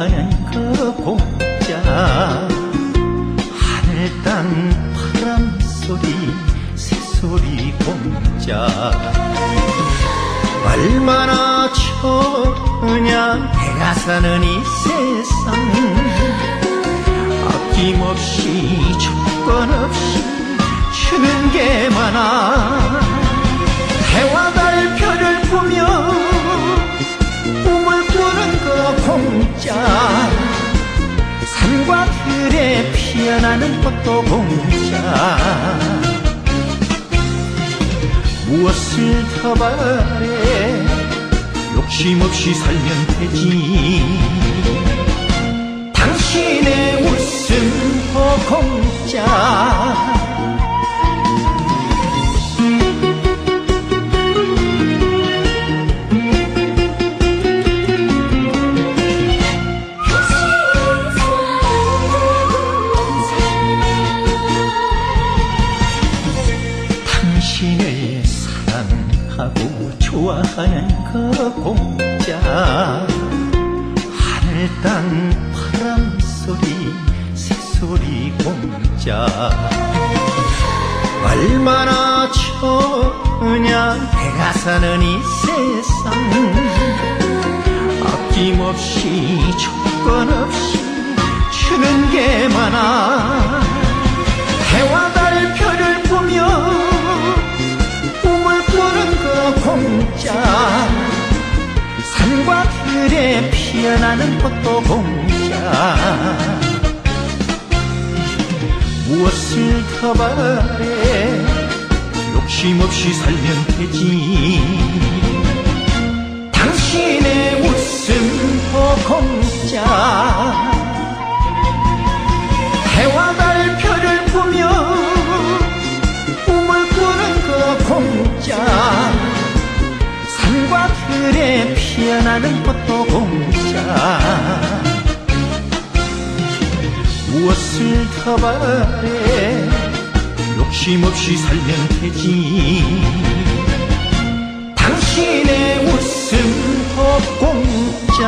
사는 그 공짜 하늘 땅 바람 소리 새소리 공짜 얼마나 좋으냐 내가 사는 이 세상 아낌없이 조건 없이 주는 게 많아. 공짜 산과 들에 피어나는 것도 공짜 무엇을 더 바래 욕심 없이 살면 되지 사랑하고 좋아하는 그 공짜. 하늘 땅 바람 소리 새소리 공짜. 얼마나 좋으냐 내가 사는 이 세상. 아낌없이 조건 없이 주는 게 많아 산과 들에 피어나는 꽃도 공짜 무엇을 더 바래? 욕심 없이 살면 되지. 당신의 웃음도 공짜 들에 피어나는 꽃도 공짜. 무엇을 더 바래 욕심 없이 살면 되지. 당신의 웃음도 공짜